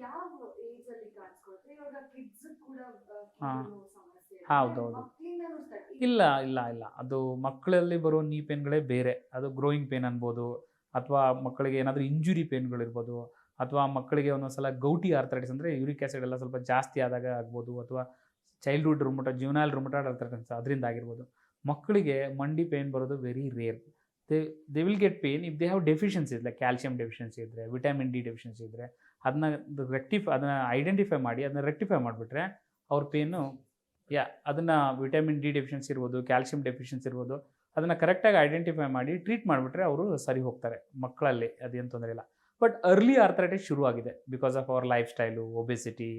ಯಾವ ಏಜ್ ಅಲ್ಲಿ ಕಾಣಿಸ್ಕೊಳುತ್ತೆ ಇವಾಗ ಕಿಡ್ಸ್ ಕೂಡ ಆ, ಹಾ. ಕೀಲು ಸಮಸ್ಯೆ ಇದೆ. ಹೌದೌದು. ಇಲ್ಲ ಇಲ್ಲ ಇಲ್ಲ ಅದು ಮಕ್ಕಳಲ್ಲಿ ಬರೋ ನೀ ಪೇನ್ಗಳೇ ಬೇರೆ ಅದು ಗ್ರೋಯಿಂಗ್ ಪೇನ್ ಅನ್ಬೋದು ಅಥವಾ ಮಕ್ಕಳಿಗೆ ಏನಾದರೂ ಇಂಜುರಿ ಪೇನ್ಗಳಿರ್ಬೋದು ಅಥವಾ ಮಕ್ಕಳಿಗೆ ಒಂದೊಂದ್ಸಲ ಗೌಟಿ ಆರ್ಥರೈಟಿಸ್ ಅಂದರೆ ಯೂರಿಕ್ ಆ್ಯಸಿಡ್ ಎಲ್ಲ ಸ್ವಲ್ಪ ಜಾಸ್ತಿ ಆದಾಗ ಆಗ್ಬೋದು ಅಥವಾ ಚೈಲ್ಡ್ಹುಡ್ ರುಮಟ ಜೀವನಾಲ್ ರುಮಟ ಆರ್ಥರೈಟಿಸ್ ಅದರಿಂದ ಆಗಿರ್ಬೋದು ಮಕ್ಕಳಿಗೆ ಮಂಡಿ ಪೇನ್ ಬರೋದು very rare they they will get pain if they have deficiency like calcium deficiency ಇದ್ದರೆ ವಿಟಮಿನ್ ಡಿ ಡೆಫಿಷಿಯನ್ಸಿ ಇದ್ದರೆ ಅದನ್ನ ರೆಕ್ಟಿಫೈ ಅದನ್ನು ಐಡೆಂಟಿಫೈ ಮಾಡಿ, ಅದನ್ನ ರೆಕ್ಟಿಫೈ ಮಾಡಿಬಿಟ್ರೆ ಅವ್ರ ಪೇನು ಯಾ, ಅದನ್ನು ವಿಟಮಿನ್ ಡಿ ಡೆಫಿಷಿಯನ್ಸಿ ಇರ್ಬೋದು ಕ್ಯಾಲ್ಸಿಯಂ ಡೆಫಿಷಿಯನ್ಸಿ ಇರ್ಬೋದು, ಅದನ್ನು ಕರೆಕ್ಟಾಗಿ ಐಡೆಂಟಿಫೈ ಮಾಡಿ ಟ್ರೀಟ್ ಮಾಡಿಬಿಟ್ರೆ ಅವರು ಸರಿ ಹೋಗ್ತಾರೆ ಮಕ್ಕಳಲ್ಲಿ, ಅದೇನು ತೊಂದರೆ ಇಲ್ಲ. ಬಟ್ ಅರ್ಲಿ ಆರ್ಥರೈಟಿಸ್ ಶುರುವಾಗಿದೆ because of our lifestyle obesity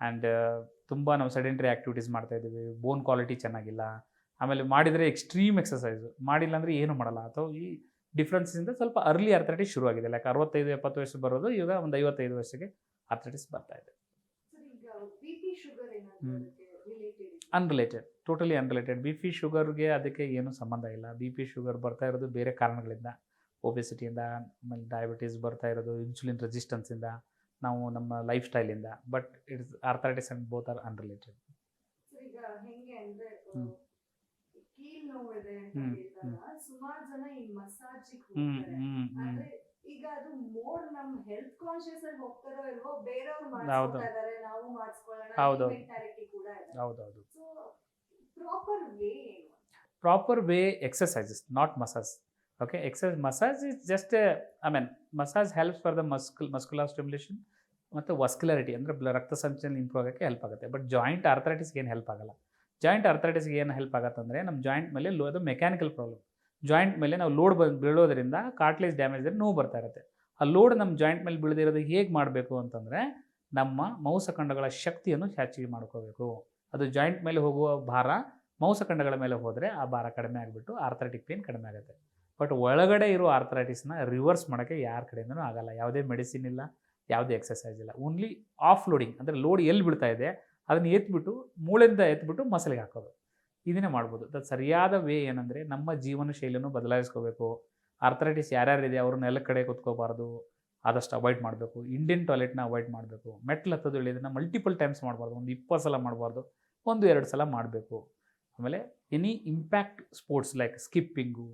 and ತುಂಬ ನಾವು ಸೆಡೆಂಟ್ರಿ ಆ್ಯಕ್ಟಿವಿಟೀಸ್ ಮಾಡ್ತಾ ಇದ್ದೀವಿ ಬೋನ್ ಕ್ವಾಲಿಟಿ ಚೆನ್ನಾಗಿಲ್ಲ. ಆಮೇಲೆ ಮಾಡಿದರೆ ಎಕ್ಸ್ಟ್ರೀಮ್ ಎಕ್ಸಸೈಸು ಮಾಡಿಲ್ಲ ಅಂದರೆ ಏನು ಮಾಡಲ್ಲ. ಅಥವಾ ಈ ಡಿಫ್ರೆನ್ಸಿಂದ ಸ್ವಲ್ಪ ಅರ್ಲಿ ಆರ್ಥರೈಟಿಸ್ ಶುರುವಾಗಿದೆ. ಲೈಕ್ ಅರವತ್ತೈದು ಎಪ್ಪತ್ತು ವರ್ಷ ಬರೋದು ಇವಾಗ ಒಂದು ಐವತ್ತೈದು ವರ್ಷಕ್ಕೆ ಆರ್ಥರೈಟಿಸ್ ಬರ್ತಾ ಇದೆ. Unrelated totally unrelated B P ಶುಗರ್ಗೆ ಅದಕ್ಕೆ ಏನೂ ಸಂಬಂಧ ಇಲ್ಲ. ಬಿ ಪಿ ಶುಗರ್ ಬರ್ತಾ ಇರೋದು ಬೇರೆ ಕಾರಣಗಳಿಂದ. ಒಬೆಸಿಟಿಯಿಂದ ಆಮೇಲೆ ಡಯಾಬಿಟೀಸ್ ಬರ್ತಾ ಇರೋದು ಇನ್ಸುಲಿನ್ ರೆಸಿಸ್ಟೆನ್ಸಿಂದ ನಾವು ನಮ್ಮ life ಸ್ಟೈಲಿಂದ but it's arthritis and both are unrelated ಕೀಲ್ ಅಂತ ಹೇಳಿದಾಗ ಸುಮಾರು ಜನ ಈ ಮಸಾಜಿಗೆ ಹ್ಞೂ ಹೋಗ್ತಾರೆ. ಆದ್ರೆ ಈಗ ಅದು ಮೋರ್ ನಮ್ ಹೆಲ್ತ್ ಕಾನ್ಶಿಯಸ್ ಅಲ್ಲಿ ಹೋಗ್ತಾರೋ ಇಲ್ವೋ ಬೇರೆಯವ್ರು. ಮಾಡ್ಸ್ಕೊತಾ ಇದಾರೆ ನಾವು ಮಾಡಿಸ್ಕೊಳ್ಳೋಣ. ಮೆಂಟಾಲಿಟಿ ಕೂಡ ಇದೆ. ಹೌದೌದು. So proper way proper way exercises not massage okay exercise massage is just I mean massage helps for the muscle muscular stimulation ಮತ್ತು ವಸ್ಕ್ಯುಲಾರಿಟಿ ಅಂದರೆ ರಕ್ತ ಸಂಚಲನ ಇಂಪ್ರೂವ್ ಆಗೋಕ್ಕೆ ಹೆಲ್ಪ್ ಆಗುತ್ತೆ. ಬಟ್ ಜಾಯಿಂಟ್ ಆರ್ಥರೈಟಿಸ್ಗೆ ಏನು ಹೆಲ್ಪ್ ಆಗಲ್ಲ. ಜಾಯಿಂಟ್ ಅರ್ಥರೈಟಿಸ್ಗೆ ಏನು ಹೆಲ್ಪ್ ಆಗುತ್ತೆ ಅಂದರೆ ನಮ್ಮ ಜಾಯಿಂಟ್ ಮೇಲೆ ಲೋ ಅದು ಮೆಕ್ಯಾನಿಕಲ್ ಪ್ರಾಬ್ಲಮ್ ಜಾಯಿಂಟ್ ಮೇಲೆ ನಾವು ಲೋಡ್ ಬೀಳೋದ್ರಿಂದ ಕಾರ್ಟ್ಲೇಜ್ ಡ್ಯಾಮೇಜ್ ಇದ್ರೆ ನೋವು ಬರ್ತಾ ಇರುತ್ತೆ. ಆ ಲೋಡ್ ನಮ್ಮ ಜಾಯಿಂಟ್ ಮೇಲೆ ಬೀಳದಿರೋದು ಹೇಗೆ ಮಾಡಬೇಕು ಅಂತಂದರೆ ನಮ್ಮ ಮೌಸಖಂಡಗಳ ಶಕ್ತಿಯನ್ನು ಹೆಚ್ಚಿಗೆ ಮಾಡ್ಕೋಬೇಕು. ಅದು ಜಾಯಿಂಟ್ ಮೇಲೆ ಹೋಗುವ ಭಾರ ಮೌಸಖಂಡಗಳ ಮೇಲೆ ಹೋದರೆ ಆ ಭಾರ ಕಡಿಮೆ ಆಗಿಬಿಟ್ಟು ಆರ್ಥರೈಟಿಕ್ ಪೇನ್ ಕಡಿಮೆ ಆಗುತ್ತೆ. ಬಟ್ ಒಳಗಡೆ ಇರೋ ಆರ್ಥರೈಟಿಸ್ನ ರಿವರ್ಸ್ ಮಾಡೋಕ್ಕೆ ಯಾರ ಕಡೆಯಿಂದನೂ ಆಗಲ್ಲ. ಯಾವುದೇ ಮೆಡಿಸಿನ್ ಇಲ್ಲ, ಯಾವುದೇ ಎಕ್ಸಸೈಸ್ ಇಲ್ಲ. ಓನ್ಲಿ ಆಫ್ ಲೋಡಿಂಗ್ ಅಂದರೆ ಲೋಡ್ ಎಲ್ಲಿ ಬೀಳ್ತಾ ಇದೆ? ಅದನ್ನು ಎತ್ಬಿಟ್ಟು ಮೂಳೆಯಿಂದ ಎತ್ಬಿಟ್ಟು ಮಸಲಿಗೆ ಹಾಕೋದು. ಇದನ್ನೇ ಮಾಡ್ಬೋದು. ಅದು ಸರಿಯಾದ ವೇ ಏನಂದರೆ ನಮ್ಮ ಜೀವನ ಶೈಲಿಯನ್ನು ಬದಲಾಯಿಸ್ಕೋಬೇಕು. ಆರ್ಥರೈಟಿಸ್ ಯಾರ್ಯಾರಿದೆ ಅವ್ರನ್ನ ಎಲ್ಲ ಕಡೆ ಕುತ್ಕೋಬಾರ್ದು. ಆದಷ್ಟು ಅವಾಯ್ಡ್ ಮಾಡಬೇಕು. ಇಂಡಿಯನ್ ಟಾಯ್ಲೆಟ್ನ ಅವಾಯ್ಡ್ ಮಾಡಬೇಕು. ಮೆಟ್ಲು ಹತ್ತೋದು ಇಳಿಯೋದನ್ನ ಮಲ್ಟಿಪಲ್ ಟೈಮ್ಸ್ ಮಾಡಬಾರ್ದು. ಒಂದು ಇಪ್ಪತ್ತು ಸಲ ಮಾಡಬಾರ್ದು. ಒಂದು ಎರಡು ಸಲ ಮಾಡಬೇಕು. ಆಮೇಲೆ any impact sports like skipping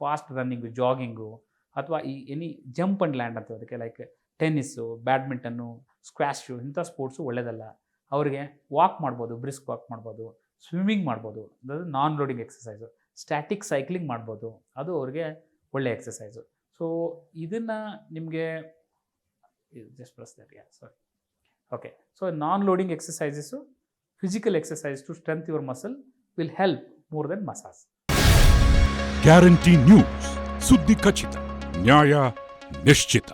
fast running jogging ಅಥವಾ ಈ ಎನಿ ಜಂಪ್ ಆ್ಯಂಡ್ ಲ್ಯಾಂಡ್ ಅಂತ ಅದಕ್ಕೆ ಲೈಕ್ ಟೆನ್ನಿಸ್ಸು ಬ್ಯಾಡ್ಮಿಂಟನ್ನು ಸ್ಕ್ವಾಶು ಇಂಥ ಸ್ಪೋರ್ಟ್ಸು ಒಳ್ಳೆಯದಲ್ಲ ಅವರಿಗೆ ವಾಕ್ ಮಾಡ್ಬೋದು ಬ್ರಿಸ್ಕ್ ವಾಕ್ ಮಾಡ್ಬೋದು ಸ್ವಿಮ್ಮಿಂಗ್ ಮಾಡ್ಬೋದು ಅಂದರೆ non loading exercise static cycling ಮಾಡ್ಬೋದು, ಅದು ಅವ್ರಿಗೆ ಒಳ್ಳೆ ಎಕ್ಸಸೈಸು ಸೊ ಇದನ್ನು ನಿಮಗೆ just press sorry okay so non loading exercises physical exercise to strength your muscle will help more than massage guarantee news ಸುದ್ದಿ ಖಚಿತ ನ್ಯಾಯ ನಿಶ್ಚಿತ